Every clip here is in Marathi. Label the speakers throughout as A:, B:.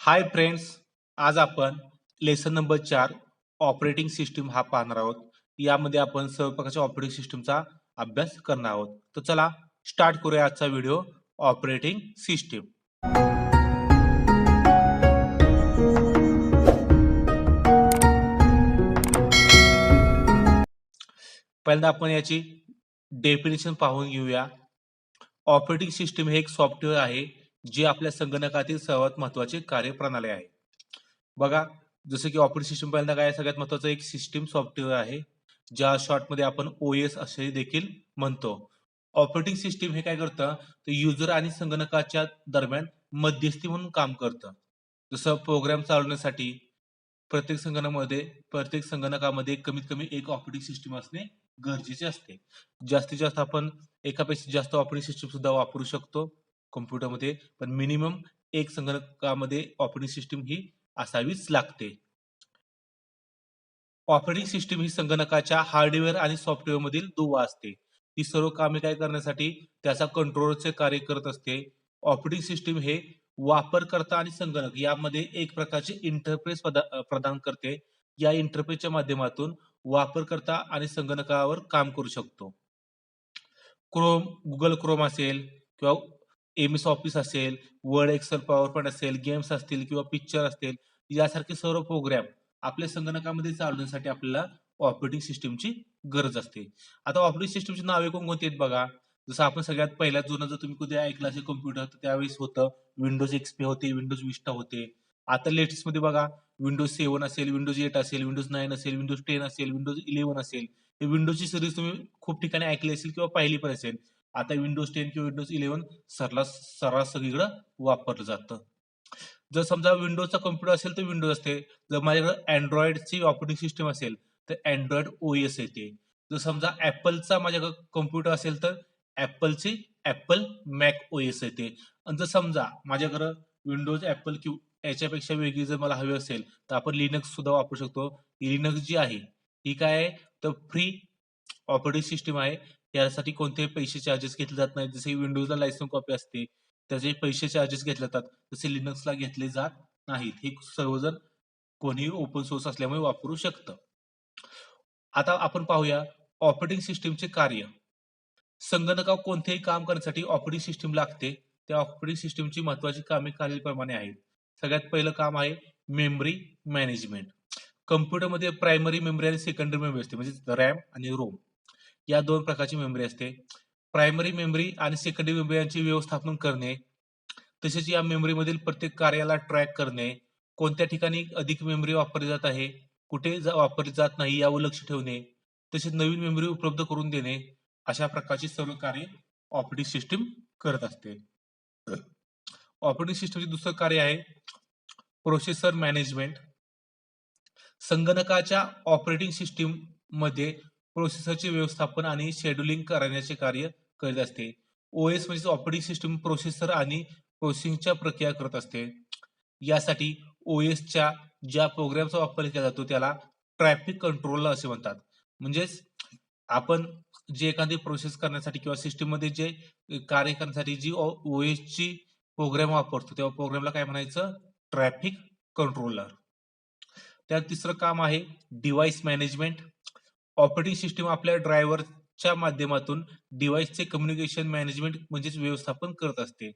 A: हाय फ्रेंड्स आज आपण लेसन नंबर चार ऑपरेटिंग सिस्टीम हा पाहणार आहोत. यामध्ये आपण सर्व प्रकारच्या ऑपरेटिंग सिस्टीमचा अभ्यास करणार आहोत. तर चला स्टार्ट करूया आजचा व्हिडिओ ऑपरेटिंग सिस्टीम पहिल्यांदा आपण याची डेफिनेशन पाहून घेऊया. ऑपरेटिंग सिस्टीम हे एक सॉफ्टवेअर आहे. जे आपल्या संगणकातील सर्वात महत्त्वाचे कार्यप्रणाली आहे. बघा जसं की ऑपरेटिंग सिस्टम पहिल्यांदा काय सगळ्यात महत्वाचं एक सिस्टीम सॉफ्टवेअर आहे ज्या शॉर्टमध्ये आपण ओ एस असे देखील म्हणतो. ऑपरेटिंग सिस्टीम हे काय करतं? तर युजर आणि संगणकाच्या दरम्यान मध्यस्थी म्हणून काम करतं. जसं प्रोग्राम चालवण्यासाठी प्रत्येक संगणकामध्ये प्रत्येक संगणकामध्ये कमीत कमी एक ऑपरेटिंग सिस्टीम असणे गरजेचे असते. जास्तीत जास्त आपण एकापेक्षा जास्त ऑपरेटिंग सिस्टीम सुद्धा वापरू शकतो. कम्प्युटरमध्ये पण मिनिमम एक संगणकामध्ये ऑपरेटिंग सिस्टीम ही असावीच लागते. ऑपरेटिंग सिस्टीम ही संगणकाच्या हार्डवेअर आणि सॉफ्टवेअर मधील दुवा असते. ती सर्व कामे काय करण्यासाठी त्याचा कंट्रोलचे कार्य करत असते. ऑपरेटिंग सिस्टीम हे वापरकर्ता आणि संगणक यामध्ये एक प्रकारचे इंटरफेस प्रदान करते. या इंटरफेसच्या माध्यमातून वापरकर्ता आणि संगणकावर काम करू शकतो. क्रोम गुगल क्रोम असेल किंवा एम एस ऑफिस असेल वर्ड एक्सेल पॉवर पॉईंट असेल गेम्स असतील किंवा पिक्चर असतील यासारखे सर्व प्रोग्राम आपल्या संगणकामध्ये चालवण्यासाठी आपल्याला ऑपरेटिंग सिस्टीमची गरज असते. आता ऑपरेटिंग सिस्टीमची नावे कोणकोणती आहेत बघा? जसं आपण सगळ्यात पहिल्या जुनं जर तुम्ही कधी ऐकलं असेल कम्प्युटर तर त्यावेळेस होतं विंडोज एक्सपी होते विंडोज विस्टा होते. आता लेटेस्टमध्ये बघा विंडोज सेव्हन असेल विंडोज एट असेल विंडोज नाईन असेल विंडोज टेन असेल विंडोज इलेव्हन असेल. हे विंडोजची सिरीज तुम्ही खूप ठिकाणी ऐकली असेल किंवा पाहिली पण असेल. आता विंडोज टेन किंवा विंडोज इलेव्हन सरला सर्रास सगळीकडं वापरलं जातं. जर समजा विंडोजचा कम्प्युटर असेल तर विंडोज असते. जर माझ्याकडे अँड्रॉइडची ऑपरेटिंग सिस्टम असेल तर अँड्रॉइड ओ एस येते. जर समजा ऍपलचा माझ्याकडे कम्प्युटर असेल तर ऍपलची ऍपल मॅक ओ एस येते. आणि जर समजा माझ्याकडं विंडोज ऍपल किंवा याच्यापेक्षा वेगळी जर मला हवी असेल तर आपण लिनक्स सुद्धा वापरू शकतो. लिनक्स जी आहे ही काय आहे? तर फ्री ऑपरेटिंग सिस्टम आहे. यासाठी कोणतेही पैसे चार्जेस घेतले जात नाही जसे विंडोजला लायसन्स कॉपी असते त्याचे पैसे चार्जेस घेतले जातात. तसे लिनक्सला घेतले जात नाहीत. हे सर्वजण कोणीही ओपन सोर्स असल्यामुळे वापरू शकतं. आता आपण पाहूया ऑपरेटिंग सिस्टीमचे कार्य. संगणकावर कोणतेही काम करण्यासाठी ऑपरेटिंग सिस्टीम लागते. त्या ऑपरेटिंग सिस्टीमची महत्वाची कामे खालीलप्रमाणे आहेत. सगळ्यात पहिलं काम आहे मेमरी मॅनेजमेंट कम्प्युटरमध्ये प्रायमरी मेमरी आणि सेकंडरी मेमरी असते. म्हणजे रॅम आणि रोम. या दोन प्रकारची मेमरी असते. प्रायमरी मेमरी आणि सेकंडरी मेमरी यांचे व्यवस्थापन करणे. तसेच या मेमरीमधील प्रत्येक कार्याला ट्रॅक करणे. कोणत्या ठिकाणी अधिक मेमरी वापरली जात आहे कुठे वापरली जात नाही यावर लक्ष ठेवणे. तसेच नवीन मेमरी उपलब्ध करून देणे. अशा प्रकारची सर्व कार्य ऑपरेटिंग सिस्टीम करत असते. ऑपरेटिंग सिस्टमचे दुसरं कार्य आहे प्रोसेसर मॅनेजमेंट संगणकाच्या ऑपरेटिंग सिस्टीममध्ये प्रोसेसरचे व्यवस्थापन आणि शेड्युलिंग करण्याचे कार्य करीत असते. ओएस म्हणजे ऑपरेटिंग सिस्टीम प्रोसेसर आणि प्रोसेसिंगच्या प्रक्रिया करत असते. यासाठी ओएसच्या ज्या प्रोग्रामचा वापर केला जातो त्याला ट्रॅफिक कंट्रोलर असे म्हणतात. म्हणजेच आपण जे एखादी प्रोसेस करण्यासाठी किंवा सिस्टीममध्ये जे कार्य करण्यासाठी जी ओ एसची प्रोग्राम वापरतो तेव्हा प्रोग्रामला काय म्हणायचं? ट्रॅफिक कंट्रोलर त्यात तिसरं काम आहे डिव्हाइस मॅनेजमेंट ऑपरेटिंग सिस्टीम आपल्या ड्रायव्हरच्या माध्यमातून डिव्हाइसचे कम्युनिकेशन मॅनेजमेंट म्हणजेच व्यवस्थापन करत असते.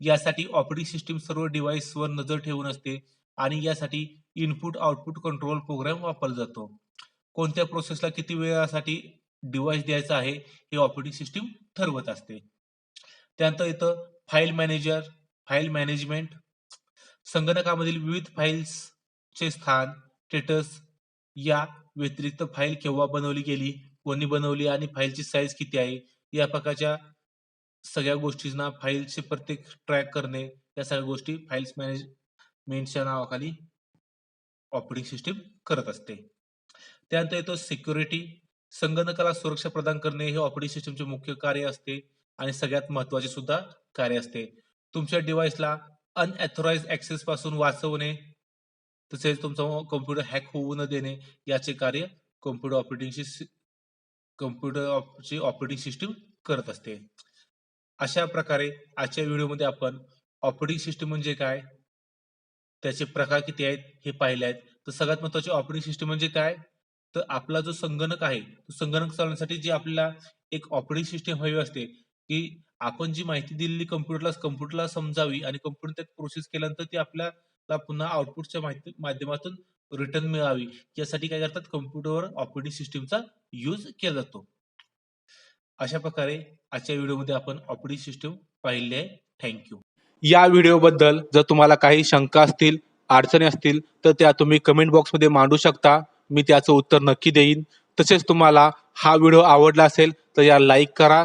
A: यासाठी ऑपरेटिंग सिस्टीम सर्व डिव्हाइसवर नजर ठेवून असते आणि यासाठी इनपुट आउटपुट कंट्रोल प्रोग्राम वापरला जातो. कोणत्या प्रोसेसला किती वेळासाठी डिव्हाइस द्यायचा आहे हे ऑपरेटिंग सिस्टीम ठरवत असते. त्यानंतर इथं फाईल मॅनेजर फाईल मॅनेजमेंट संगणकामधील विविध फाईल्सचे स्थान स्टेटस या व्यतिरिक्त फाईल केव्हा बनवली गेली कोणी बनवली आणि फाईलची साईज किती आहे या प्रकारच्या सगळ्या गोष्टींना फाईलचे प्रत्येक ट्रॅक करणे या सगळ्या गोष्टी फाईल्स मॅनेजमेंटच्या नावाखाली ऑपरेटिंग सिस्टीम करत असते. त्यानंतर येतो सिक्युरिटी संगणकाला सुरक्षा प्रदान करणे हे ऑपरेटिंग सिस्टीमचे मुख्य कार्य असते आणि सगळ्यात महत्त्वाचे सुद्धा कार्य असते. तुमच्या डिव्हाइसला अनऑथोराइज ऍक्सेस पासून वाचवणे तसेच तुमचा कम्प्युटर हॅक होऊ न देणे याचे कार्य कम्प्युटर ऑपरेटिंगची कम्प्युटरची ऑपरेटिंग सिस्टीम करत असते. अशा प्रकारे आजच्या व्हिडिओमध्ये आपण ऑपरेटिंग सिस्टीम म्हणजे काय त्याचे प्रकार किती आहेत हे पाहिले आहेत. तर सगळ्यात महत्वाची ऑपरेटिंग सिस्टीम म्हणजे काय तर आपला जो संगणक आहे तो संगणक चालवण्यासाठी जी आपल्याला एक ऑपरेटिंग सिस्टीम हवी असते की आपण जी माहिती दिलेली कम्प्युटरला कम्प्युटरला समजावी आणि कम्प्युटर त्यात प्रोसेस केल्यानंतर ती आपल्या ला पुन्हा आउटपुटच्या माहिती माध्यमातून रिटर्न मिळावी. यासाठी काय करतात? कम्प्युटरवर ऑपरेटिंग सिस्टीमचा यूज केला जातो. अशा प्रकारे आजच्या व्हिडिओमध्ये आपण ऑपरेटिंग सिस्टीम पाहिली आहे. थँक्यू या व्हिडिओबद्दल जर तुम्हाला काही शंका असतील अडचणी असतील तर त्या तुम्ही कमेंट बॉक्समध्ये मांडू शकता. मी त्याचं उत्तर नक्की देईन. तसेच तुम्हाला हा व्हिडिओ आवडला असेल तर या लाईक करा.